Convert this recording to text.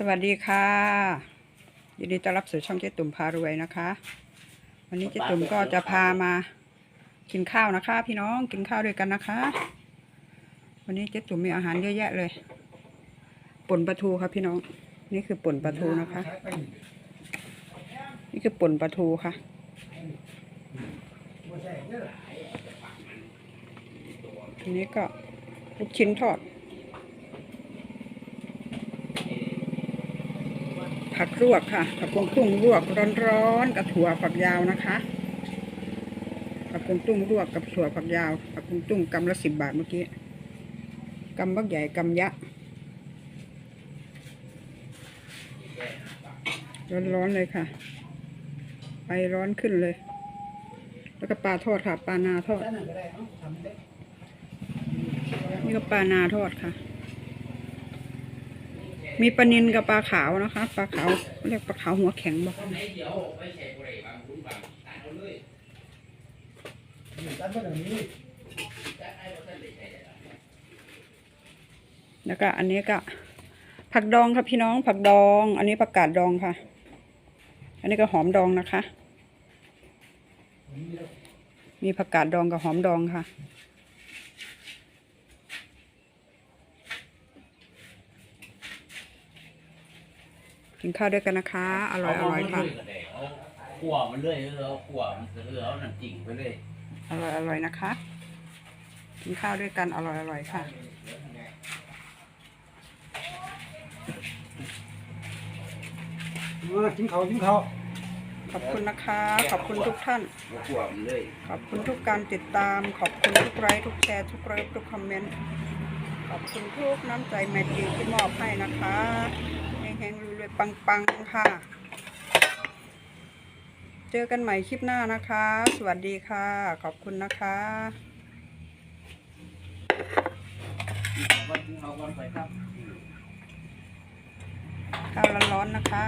สวัสดีค่ะ ยินดีต้อนรับสู่ช่องเจ๊ตุ่มพารวยนะคะ วันนี้เจ๊ตุ่มก็จะพามากินข้าวนะคะ พี่น้องกินข้าวด้วยกันนะคะ วันนี้เจ๊ตุ่มมีอาหารเยอะแยะเลยป่นปลาทูครับพี่น้อง นี่คือป่นปลาทูนะคะ นี่คือป่นปลาทูค่ะทีนี้ก็ลูกชิ้นทอด ผักลวกค่ะ ผักกวางตุ้งลวกร้อนๆกับถั่วฝักยาวนะคะ ผักกวางตุ้งลวกกับถั่วฝักยาว ผักกวางตุ้งกำละสิบบาทเมื่อกี้กำบักใหญ่กำยะร้อนๆเลยค่ะไฟร้อนขึ้นเลย แล้วก็ปลาทอดค่ะ ปลานาทอด นี่ก็ปลานาทอดค่ะ มีปลานินกับปลาขาวนะคะปลาขาวเรียกปลาขาวหัวแข็งบอกแล้วก็อันนี้ก็ ผักดองค่ะพี่น้องผักดอง อันนี้ผักกาดดองค่ะ อันนี้ก็หอมดองนะคะ มีผักกาดดองกับหอมดองค่ะ กินข้าวด้วยกันนะคะ อร่อยอร่อยค่ะเอาขั่วมันเลยเอาขั่วมันเลยเอาน้ำจิ้มไปเลยอร่อยอร่อยนะคะ กินข้าวด้วยกันอร่อยอร่อยค่ะมากินเขาวกินเขาวขอบคุณนะคะ ขอบคุณทุกท่านเอาขั่วมันเลยขอบคุณทุกการติดตาม ขอบคุณทุกไลค์ทุกแชร์ทุกไลค์ทุกคอมเมนต์ ขอบคุณทุกน้ำใจแมตรีที่มอบให้นะคะแห้งๆร วยๆ ปังๆ ค่ะ เจอกันใหม่คลิปหน้านะคะ สวัสดีค่ะ ขอบคุณนะคะข้าวร้อนๆนะคะ